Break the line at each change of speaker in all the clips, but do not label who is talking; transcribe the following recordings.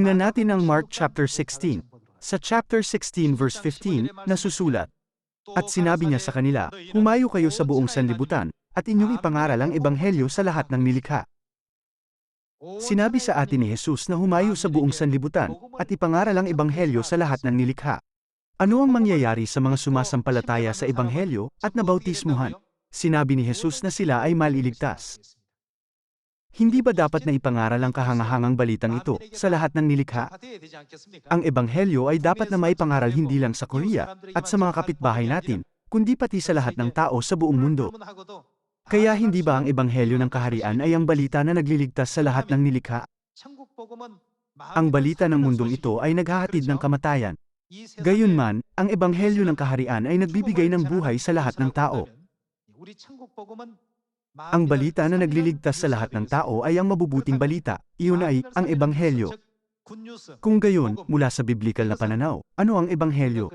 natin ang Mark chapter 16. Sa chapter 16 verse 15, nasusulat, At sinabi niya sa kanila, Humayo kayo sa buong sanlibutan, at inyong ipangaral ang ebanghelyo sa lahat ng nilikha. Sinabi sa atin ni Jesus na humayo sa buong sanlibutan, at ipangaral ang ebanghelyo sa lahat ng nilikha. Ano ang mangyayari sa mga sumasampalataya sa ebanghelyo at nabautismuhan? Sinabi ni Jesus na sila ay maliligtas. Hindi ba dapat na ipangaral ang kahangahangang balitang ito sa lahat ng nilikha? Ang ebanghelyo ay dapat na maipangaral hindi lang sa Korea at sa mga kapitbahay natin, kundi pati sa lahat ng tao sa buong mundo. Kaya hindi ba ang ebanghelyo ng kaharian ay ang balita na nagliligtas sa lahat ng nilikha? Ang balita ng mundong ito ay naghahatid ng kamatayan. Gayunman, ang ebanghelyo ng kaharian ay nagbibigay ng buhay sa lahat ng tao. Ang balita na nagliligtas sa lahat ng tao ay ang mabubuting balita, iyon ay ang ebanghelyo. Kung gayon, mula sa biblikal na pananaw, ano ang ebanghelyo?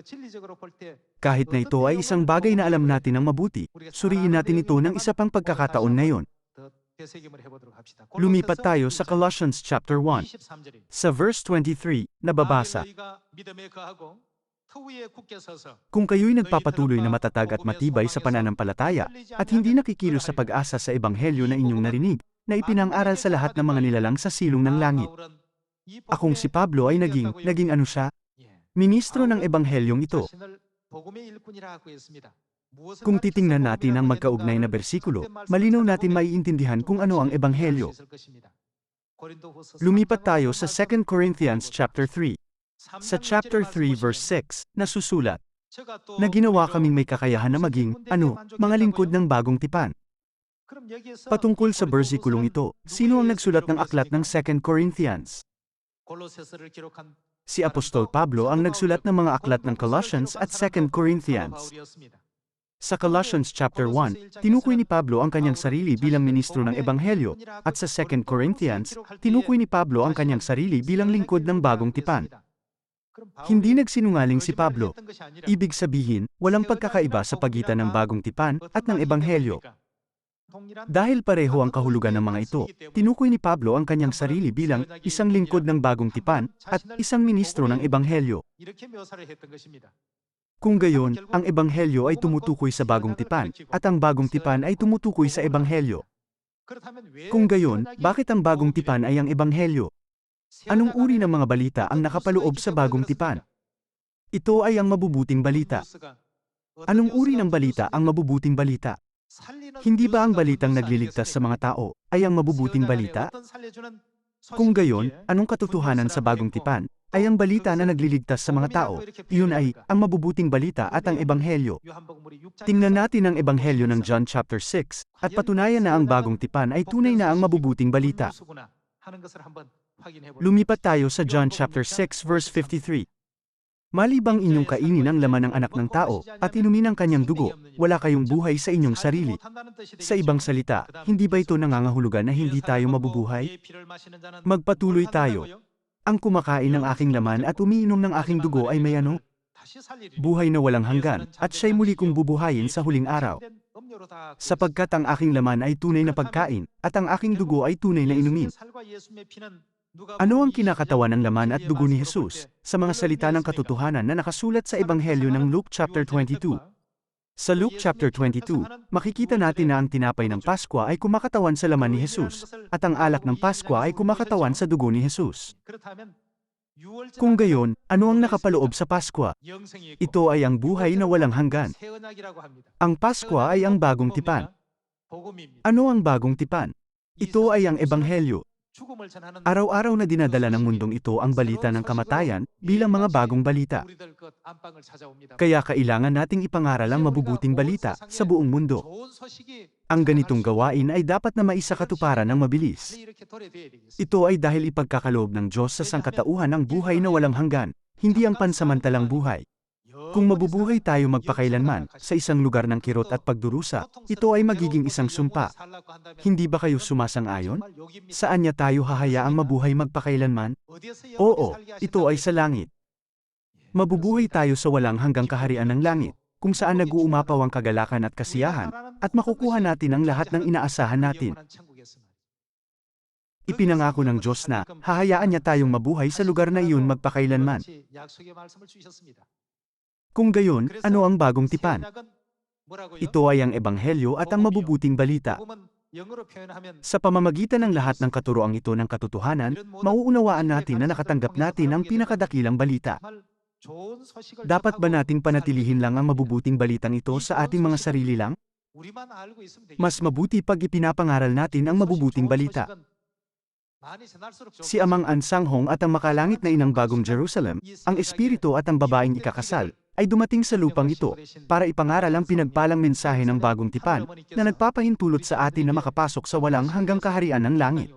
Kahit na ito ay isang bagay na alam natin ng mabuti, suriin natin ito ng isa pang pagkakataon na yon. Lumipat tayo sa Colossians chapter 1. Sa verse 23, nababasa, Kung kayo'y nagpapatuloy na matatag at matibay sa pananampalataya, at hindi nakikilos sa pag-asa sa ebanghelyo na inyong narinig, na ipinang-aral sa lahat ng mga nilalang sa silong ng langit. Akong si Pablo ay naging, naging ano siya? Ministro ng ebanghelyong ito. Kung titingnan natin ang magkaugnay na bersikulo, malinaw natin maiintindihan kung ano ang ebanghelyo. Lumipat tayo sa 2 Corinthians chapter 3. Sa chapter 3 verse 6, nasusulat, na ginawa kaming may kakayahan na maging, ano, mga lingkod ng bagong tipan. Patungkol sa bersikulong ito, sino ang nagsulat ng aklat ng 2 Corinthians? Si Apostol Pablo ang nagsulat ng mga aklat ng Colossians at 2 Corinthians. Sa Colossians chapter 1, tinukoy ni Pablo ang kanyang sarili bilang ministro ng ebanghelyo, at sa 2 Corinthians, tinukoy ni Pablo ang kanyang sarili bilang lingkod ng bagong tipan. Hindi nagsinungaling si Pablo. Ibig sabihin, walang pagkakaiba sa pagitan ng bagong tipan at ng ebanghelyo. Dahil pareho ang kahulugan ng mga ito, tinukoy ni Pablo ang kanyang sarili bilang isang lingkod ng bagong tipan at isang ministro ng ebanghelyo. Kung gayon, ang ebanghelyo ay tumutukoy sa bagong tipan, at ang bagong tipan ay tumutukoy sa ebanghelyo. Kung gayon, bakit ang bagong tipan ay ang ebanghelyo? Anong uri ng mga balita ang nakapaloob sa bagong tipan? Ito ay ang mabubuting balita. Anong uri ng balita ang mabubuting balita? Hindi ba ang balitang nagliligtas sa mga tao ay ang mabubuting balita? Kung gayon, anong katotohanan sa bagong tipan ay ang balita na nagliligtas sa mga tao? Iyon ay ang mabubuting balita at ang ebanghelyo. Tingnan natin ang ebanghelyo ng John chapter 6 at patunayan na ang bagong tipan ay tunay na ang mabubuting balita. Lumipat tayo sa John chapter 6 verse 53. Malibang inyong kainin ang laman ng anak ng tao, at inumin ang kanyang dugo, wala kayong buhay sa inyong sarili. Sa ibang salita, hindi ba ito nangangahulugan na hindi tayo mabubuhay? Magpatuloy tayo. Ang kumakain ng aking laman at umiinom ng aking dugo ay may ano? Buhay na walang hanggan, at siya'y muli kong bubuhayin sa huling araw. Sapagkat ang aking laman ay tunay na pagkain, at ang aking dugo ay tunay na inumin. Ano ang kinakatawan ng laman at dugo ni Jesus sa mga salita ng katotohanan na nakasulat sa Ebanghelyo ng Luke chapter 22? Sa Luke chapter 22, makikita natin na ang tinapay ng Paskwa ay kumakatawan sa laman ni Jesus, at ang alak ng Paskwa ay kumakatawan sa dugo ni Jesus. Kung gayon, ano ang nakapaloob sa Paskwa? Ito ay ang buhay na walang hanggan. Ang Paskwa ay ang bagong tipan. Ano ang bagong tipan? Ito ay ang Ebanghelyo. Araw-araw na dinadala ng mundong ito ang balita ng kamatayan bilang mga bagong balita. Kaya kailangan nating ipangaral ang mabubuting balita sa buong mundo. Ang ganitong gawain ay dapat na maisakatuparan ng mabilis. Ito ay dahil ipagkakaloob ng Diyos sa sangkatauhan ang buhay na walang hanggan, hindi ang pansamantalang buhay. Kung mabubuhay tayo magpakailanman sa isang lugar ng kirot at pagdurusa, ito ay magiging isang sumpa. Hindi ba kayo sumasang-ayon? Saan niya tayo hahayaang mabuhay magpakailanman? Oo, ito ay sa langit. Mabubuhay tayo sa walang hanggang kaharian ng langit, kung saan nag-uumapaw ang kagalakan at kasiyahan, at makukuha natin ang lahat ng inaasahan natin. Ipinangako ng Diyos na, hahayaan niya tayong mabuhay sa lugar na iyon magpakailanman. Kung gayon, ano ang bagong tipan? Ito ay ang Ebanghelyo at ang mabubuting balita. Sa pamamagitan ng lahat ng katuroang ito ng katotohanan, mauunawaan natin na nakatanggap natin ang pinakadakilang balita. Dapat ba nating panatilihin lang ang mabubuting balitang ito sa ating mga sarili lang? Mas mabuti pag ipinapangaral natin ang mabubuting balita. Si Amang Ansanghong at ang makalangit na inang bagong Jerusalem, ang Espiritu at ang babaeng ikakasal, ay dumating sa lupang ito, para ipangaral ang pinagpalang mensahe ng bagong tipan, na nagpapahintulot sa atin na makapasok sa walang hanggang kaharian ng langit.